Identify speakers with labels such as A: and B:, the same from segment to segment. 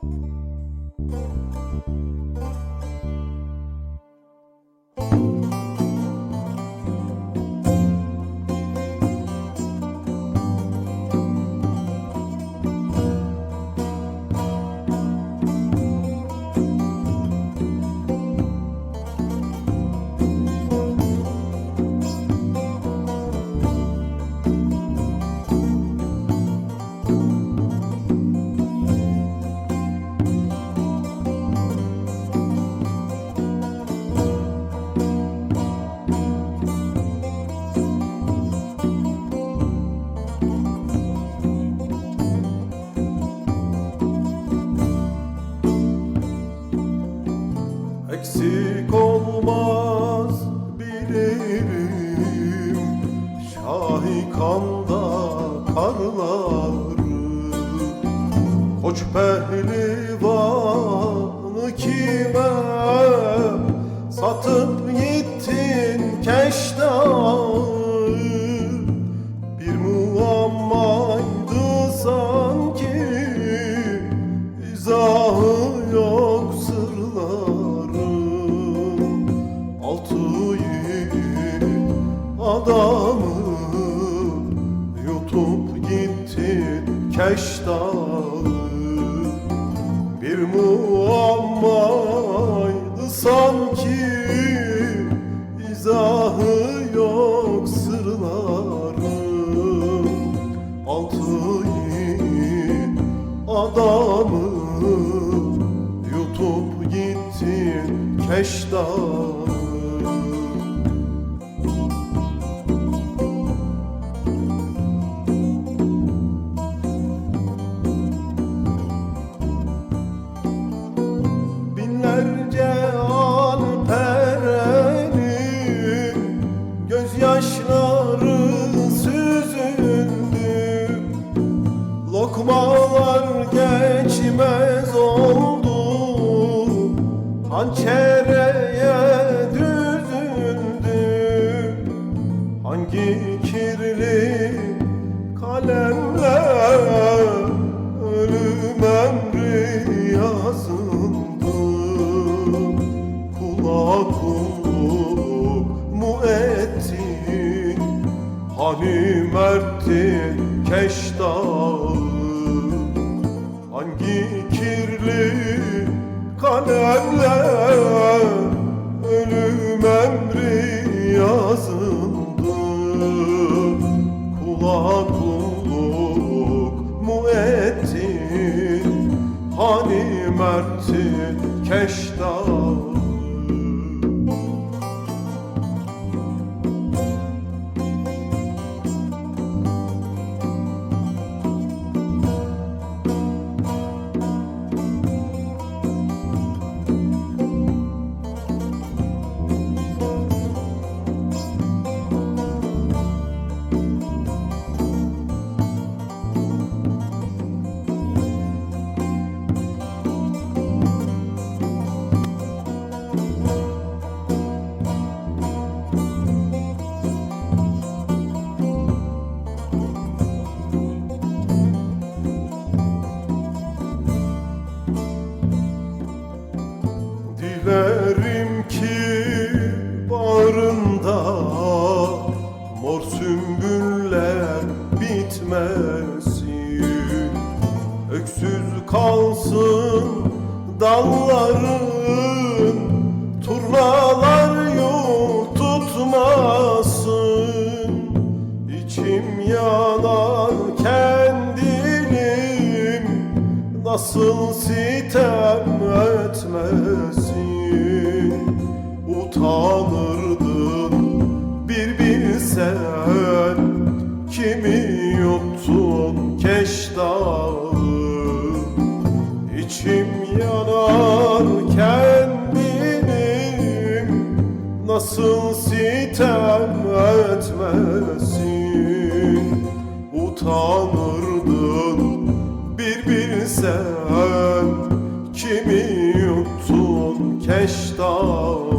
A: Thank you. Şahikanda karları Koç pehlivanı kime Satıp gittin keştağı? Bir muammaydı sanki İzahı yok sırların Altı adamı gittin keştağı Bir muammaydı sanki. İzahı yok sırların Altı yiğit adamı Yutup gittin keştağı Hançereye düzüldü Hangi kirli kalemle ölüm emri yazıldı Kula kulluk mu ettin Hani merttin keştağı kalemle ölüm emri yazıldı. Kula kulluk mu ettin Hani dalların Turnalar yok tutmasın. İçim yanarken dilim Nasıl sitem etmesin? Utanırdın bir bilsen Kimi yuttun keştağı Nasıl sitem etmesin? Utanırdın bir bilsen. Kimi yuttun keştağı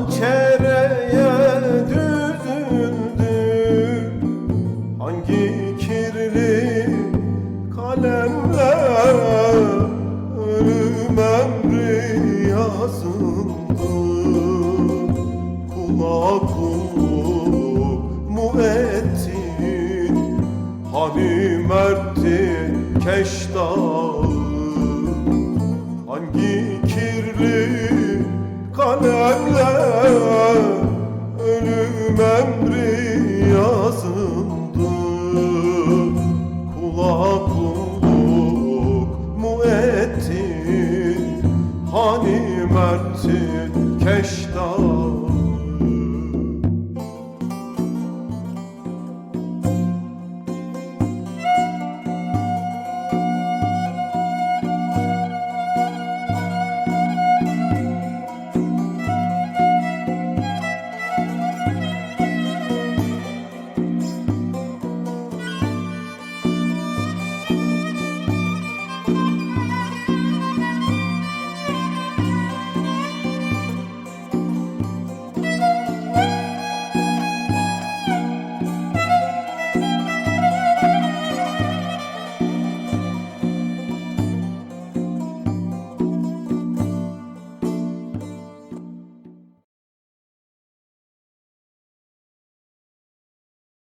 A: Hançereye düzüldü. Hangi kirli kalemle ölüm emri yazıldı? Kula kulluk mu ettin? Hani merttin keştağı to